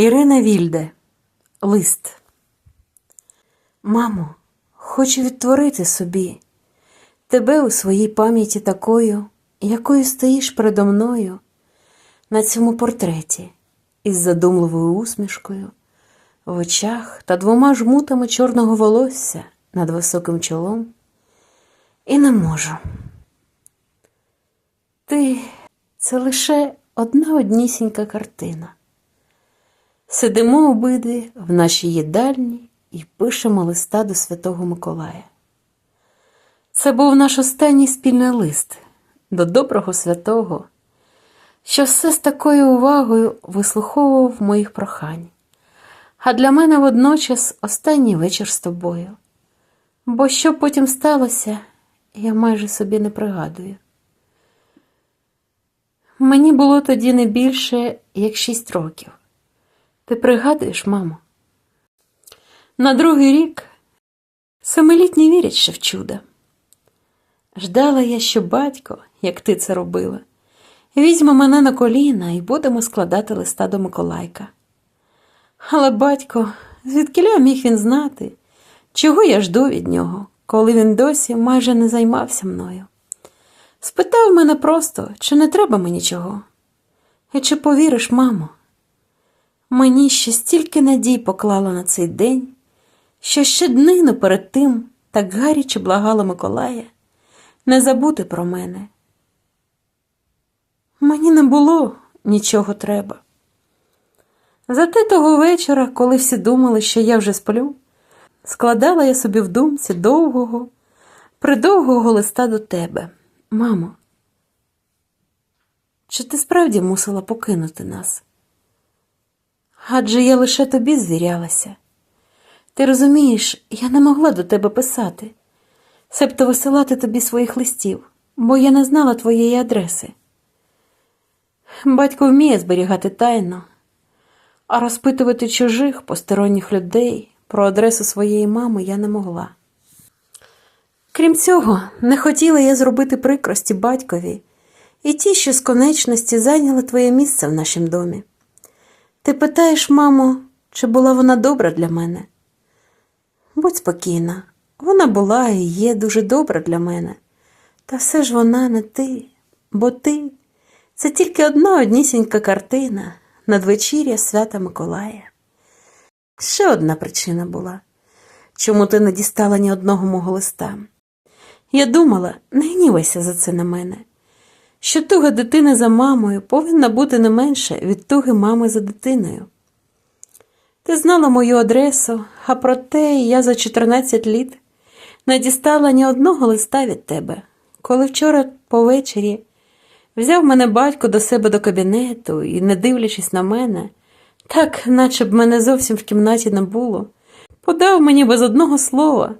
Ірина Вільде. Лист. Мамо, хочу відтворити собі тебе у своїй пам'яті такою, якою стоїш передо мною на цьому портреті із задумливою усмішкою в очах та двома жмутами чорного волосся над високим чолом. І не можу. Ти це лише одна однісінька картина. Сидимо обидві в нашій їдальні і пишемо листа до Святого Миколая. Це був наш останній спільний лист до доброго святого, що все з такою увагою вислуховував моїх прохань, а для мене водночас останній вечір з тобою. Бо що потім сталося, я майже собі не пригадую. Мені було тоді не більше, як шість років. Ти пригадуєш, мамо? На другий рік семилітні вірять ще в чудо. Ждала я, що батько, як ти це робила, візьме мене на коліна і будемо складати листа до Миколайка. Але батько, звідкиля міг він знати, чого я жду від нього, коли він досі майже не займався мною. Спитав мене просто, чи не треба мені чого. І чи повіриш, мамо? Мені ще стільки надій поклала на цей день, що ще днину перед тим так гаряче благала Миколая не забути про мене. Мені не було нічого треба. Зате того вечора, коли всі думали, що я вже сплю, складала я собі в думці довгого, придовгого листа до тебе. Мамо, чи ти справді мусила покинути нас? Адже я лише тобі звірялася. Ти розумієш, я не могла до тебе писати, себто висилати тобі своїх листів, бо я не знала твоєї адреси. Батько вміє зберігати тайну, а розпитувати чужих посторонніх людей про адресу своєї мами я не могла. Крім цього, не хотіла я зробити прикрості батькові і ті, що з конечності зайняли твоє місце в нашім домі. Ти питаєш, мамо, чи була вона добра для мене? Будь спокійна, вона була і є дуже добра для мене. Та все ж вона не ти, бо ти це тільки одна однісінька картина надвечір'я свята Миколая. Ще одна причина була, чому ти не дістала ні одного мого листа. Я думала, не гнівайся за це на мене, що туга дитини за мамою повинна бути не менше від туги мами за дитиною. Ти знала мою адресу, а проте я за 14 літ не дістала ні одного листа від тебе, коли вчора повечері взяв мене батько до себе до кабінету і, не дивлячись на мене, так, наче б мене зовсім в кімнаті не було, подав мені без одного слова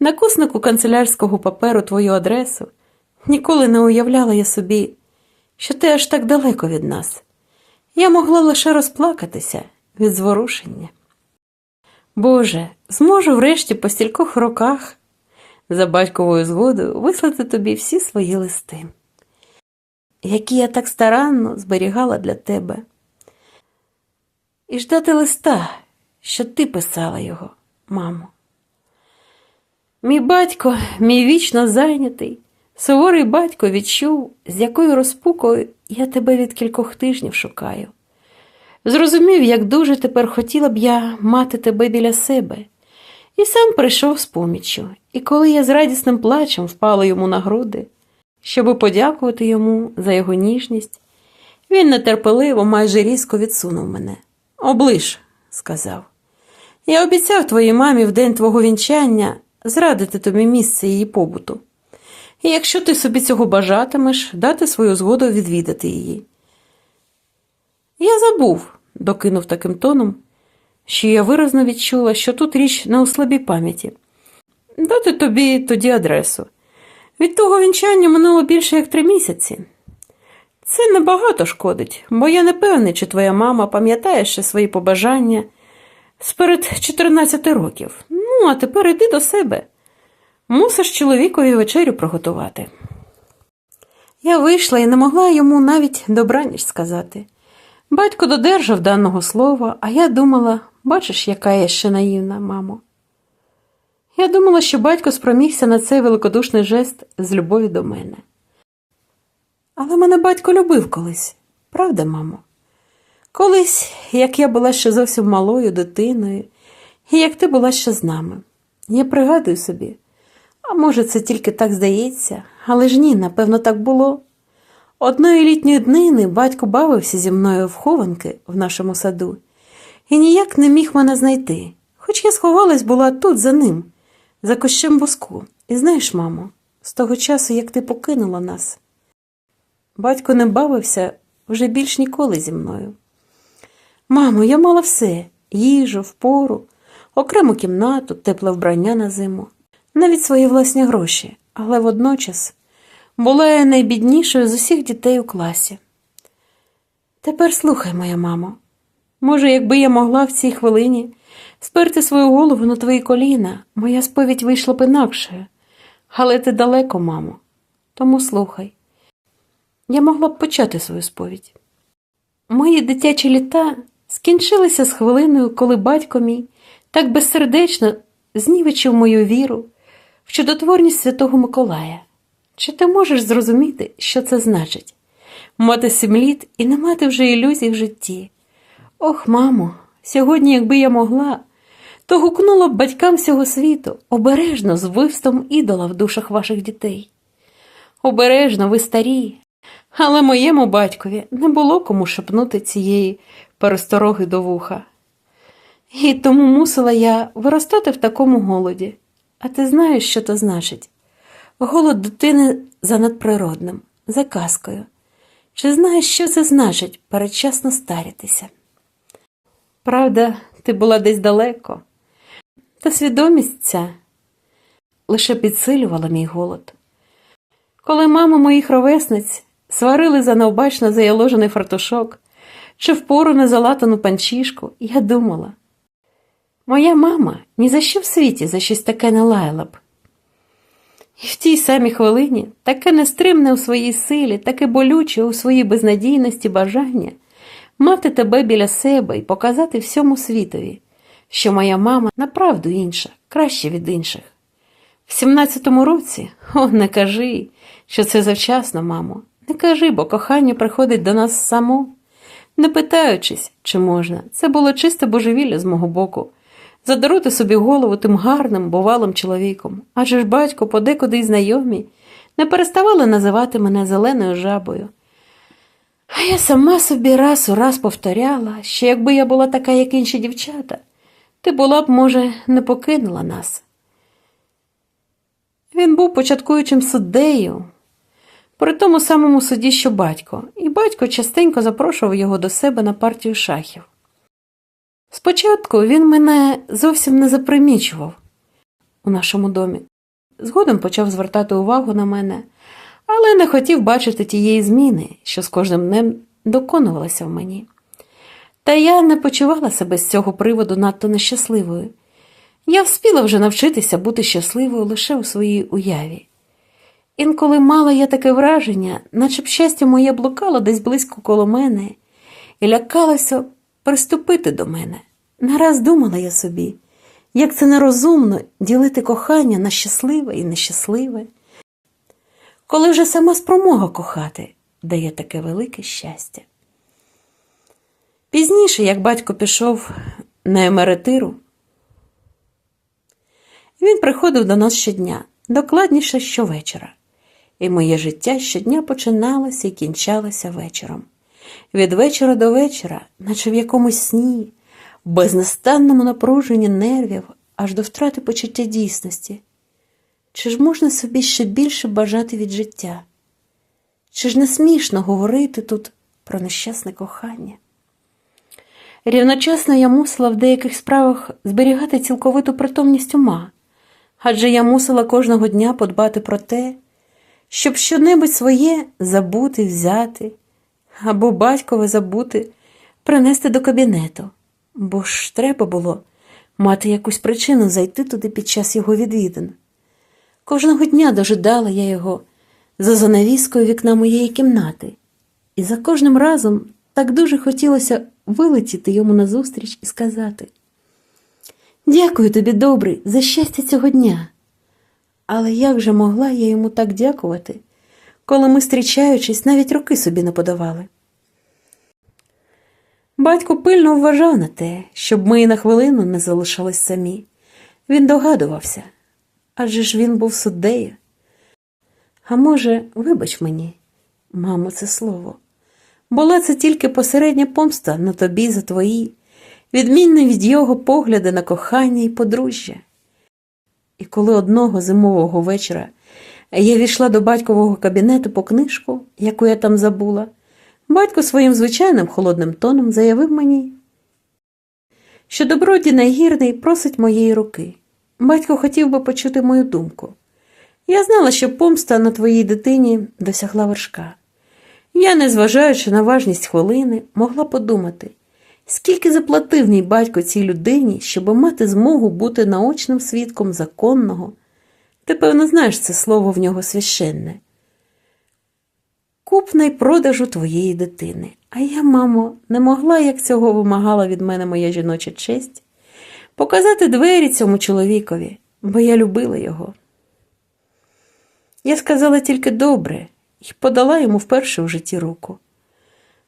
на куснику канцелярського паперу твою адресу. Ніколи не уявляла я собі, що ти аж так далеко від нас. Я могла лише розплакатися від зворушення. Боже, зможу врешті по стількох роках за батьковою згодою вислати тобі всі свої листи, які я так старанно зберігала для тебе, і ждати листа, що ти писала його, мамо. Мій батько, мій вічно зайнятий, суворий батько відчув, з якою розпукою я тебе від кількох тижнів шукаю. Зрозумів, як дуже тепер хотіла б я мати тебе біля себе, і сам прийшов з поміччю, і коли я з радісним плачем впала йому на груди, щоби подякувати йому за його ніжність, він нетерпеливо, майже різко відсунув мене. Оближ, сказав. Я обіцяв твоїй мамі в день твого вінчання зрадити тобі місце її побуту. І якщо ти собі цього бажатимеш, дати свою згоду відвідати її. Я забув, докинув таким тоном, що я виразно відчула, що тут річ не у слабій пам'яті. Дати тобі тоді адресу. Від того вінчання минуло більше як три місяці. Це небагато шкодить, бо я не певний, чи твоя мама пам'ятає ще свої побажання сперед 14 років. Ну, а тепер іди до себе. Мусиш чоловікові вечерю приготувати. Я вийшла і не могла йому навіть добраніч сказати, Батько додержав даного слова, а я думала, бачиш, яка я ще наївна, мамо. Я думала, що батько спромігся на цей великодушний жест з любові до мене. Але мене батько любив колись, правда, мамо? Колись, як я була ще зовсім малою дитиною, і як ти була ще з нами. Я пригадую собі, а може, це тільки так здається, але ж ні, напевно, так було. Одної літньої днини батько бавився зі мною в хованки в нашому саду і ніяк не міг мене знайти, хоч я сховалась була тут за ним, за кущем воску. І знаєш, мамо, з того часу, як ти покинула нас, батько не бавився вже більш ніколи зі мною. Мамо, я мала все їжу, впору, окрему кімнату, тепле вбрання на зиму, навіть свої власні гроші, але водночас була найбіднішою з усіх дітей у класі. Тепер слухай, моя мамо. Може, якби я могла в цій хвилині сперти свою голову на твої коліна, моя сповідь вийшла б інакше. Але ти далеко, мамо, тому слухай. Я могла б почати свою сповідь. Мої дитячі літа скінчилися з хвилиною, коли батько мій так безсердечно знівечив мою віру в чудотворність Святого Миколая. Чи ти можеш зрозуміти, що це значить? Мати сім літ і не мати вже ілюзій в житті. Ох, мамо, сьогодні, якби я могла, то гукнула б батькам всього світу обережно з вивстом ідола в душах ваших дітей. Обережно, ви старі, але моєму батькові не було кому шепнути цієї перестороги до вуха. І тому мусила я виростати в такому голоді. А ти знаєш, що то значить? Голод дитини за надприродним, за казкою. Чи знаєш, що це значить передчасно старітися? Правда, ти була десь далеко, та свідомість ця лише підсилювала мій голод. Коли мама моїх ровесниць сварили за необачно заяложений фартушок чи впору незалатану панчішку, я думала, моя мама ні за що в світі за щось таке не лаяла б. І в тій самій хвилині таке нестримне у своїй силі, таке болюче у своїй безнадійності бажання мати тебе біля себе і показати всьому світові, що моя мама направду інша, краще від інших. В сімнадцятому році, о, не кажи, що це завчасно, мамо, не кажи, бо кохання приходить до нас само, не питаючись, чи можна, це було чисте божевілля з мого боку. Задарути собі голову тим гарним, бувалим чоловіком, адже ж батько, подекуди й знайомі, не переставали називати мене зеленою жабою. А я сама собі раз у раз повторяла, що якби я була така, як інші дівчата, ти була б, може, не покинула нас. Він був початкуючим суддею, при тому самому суді, що батько, і батько частенько запрошував його до себе на партію шахів. Спочатку він мене зовсім не запримічував у нашому домі. Згодом почав звертати увагу на мене, але не хотів бачити тієї зміни, що з кожним днем доконувалася в мені. Та я не почувала себе з цього приводу надто нещасливою. Я вспіла вже навчитися бути щасливою лише у своїй уяві. Інколи мала я таке враження, наче б щастя моє блукало десь близько коло мене, і лякалося приступити до мене. Нараз думала я собі, як це нерозумно ділити кохання на щасливе і нещасливе, коли вже сама спромога кохати дає таке велике щастя. Пізніше, як батько пішов на емеретиру, він приходив до нас щодня, докладніше щовечора, і моє життя щодня починалося і кінчалося вечором. Від вечора до вечора, наче в якомусь сні, безнастанному напруженні нервів аж до втрати почуття дійсності. Чи ж можна собі ще більше бажати від життя? Чи ж не смішно говорити тут про нещасне кохання? Рівночасно я мусила в деяких справах зберігати цілковиту притомність ума, адже я мусила кожного дня подбати про те, щоб щонебудь своє забути, взяти, або батькове забути, принести до кабінету, бо ж треба було мати якусь причину зайти туди під час його відвідин. Кожного дня дожидала я його за занавіскою вікна моєї кімнати, і за кожним разом так дуже хотілося вилетіти йому назустріч і сказати Дякую тобі, добрий, за щастя цього дня. Але як же могла я йому так дякувати, коли ми, зустрічаючись, навіть руки собі не подавали? Батько пильно вважав на те, щоб ми і на хвилину не залишались самі. Він догадувався, адже ж він був суддею. А може, вибач мені, мамо, це слово. Була це тільки посередня помста на тобі за твої, відмінне від його погляди на кохання і подружжя. І коли одного зимового вечора я війшла до батькового кабінету по книжку, яку я там забула, батько своїм звичайним холодним тоном заявив мені, що добродій найгірний просить моєї руки. Батько хотів би почути мою думку. Я знала, що помста на твоїй дитині досягла вершка. Я, незважаючи на важність хвилини, могла подумати, скільки заплатив мій батько цій людині, щоб мати змогу бути наочним свідком законного. Ти, певно, знаєш це слово в нього священне. Купна й продажу твоєї дитини. А я, мамо, не могла, як цього вимагала від мене моя жіноча честь, показати двері цьому чоловікові, бо я любила його. Я сказала тільки добре і подала йому вперше в житті руку.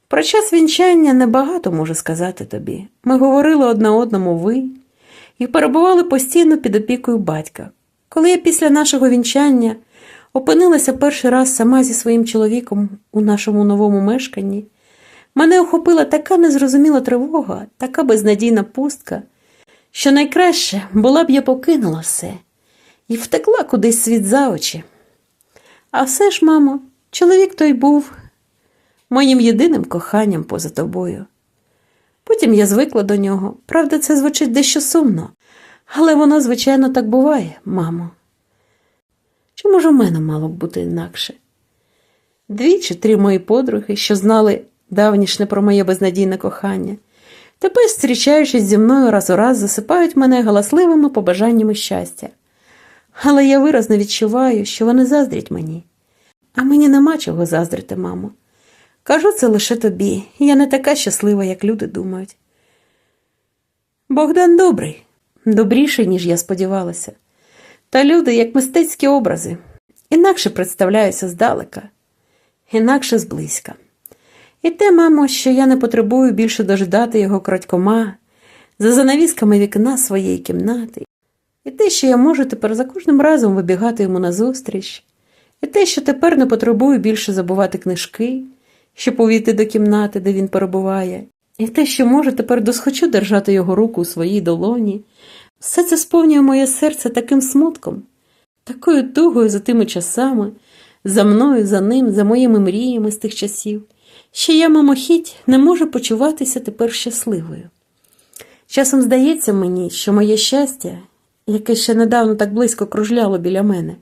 Про час вінчання небагато можу сказати тобі. Ми говорили одна одному ви і перебували постійно під опікою батька. Коли я після нашого вінчання опинилася перший раз сама зі своїм чоловіком у нашому новому мешканні, мене охопила така незрозуміла тривога, така безнадійна пустка, що найкраще була б я покинула все і втекла кудись світ за очі. А все ж, мамо, чоловік той був моїм єдиним коханням поза тобою. Потім я звикла до нього. Правда, це звучить дещо сумно, але воно, звичайно, так буває, мамо. Чому ж у мене мало б бути інакше? Дві чи три мої подруги, що знали давнішне про моє безнадійне кохання, тепер, зустрічаючись зі мною раз у раз, засипають мене галасливими побажаннями щастя. Але я виразно відчуваю, що вони заздрять мені. А мені нема чого заздрити, мамо. Кажу це лише тобі, я не така щаслива, як люди думають. Богдан добрий, добріший, ніж я сподівалася. Та люди, як мистецькі образи, інакше представляються здалека, інакше зблизька. І те, мамо, що я не потребую більше дожидати його крадькома за занавісками вікна своєї кімнати, і те, що я можу тепер за кожним разом вибігати йому назустріч, і те, що тепер не потребую більше забувати книжки, щоб увійти до кімнати, де він перебуває, і те, що можу тепер досхочу держати його руку у своїй долоні, все це сповнює моє серце таким смутком, такою тугою за тими часами, за мною, за ним, за моїми мріями з тих часів, що я, мимохідь, не можу почуватися тепер щасливою. Часом здається мені, що моє щастя, яке ще недавно так близько кружляло біля мене,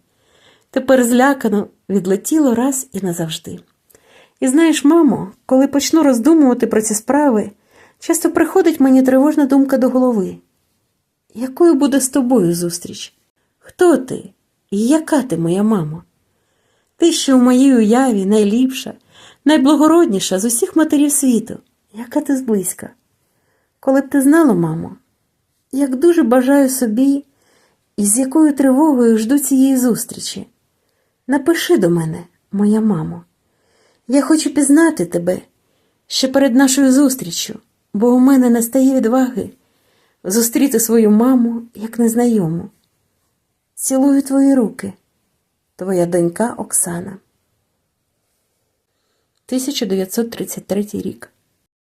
тепер злякано відлетіло раз і назавжди. І знаєш, мамо, коли почну роздумувати про ці справи, часто приходить мені тривожна думка до голови. Якою буде з тобою зустріч? Хто ти? І яка ти, моя мамо? Ти, що в моїй уяві найліпша, найблагородніша з усіх матерів світу, яка ти зблизька. Коли б ти знала, мамо, як дуже бажаю собі і з якою тривогою жду цієї зустрічі. Напиши до мене, моя мамо. Я хочу пізнати тебе ще перед нашою зустріччю, бо у мене не стає відваги зустріти свою маму як незнайому. Цілую твої руки, твоя донька Оксана. 1933 рік.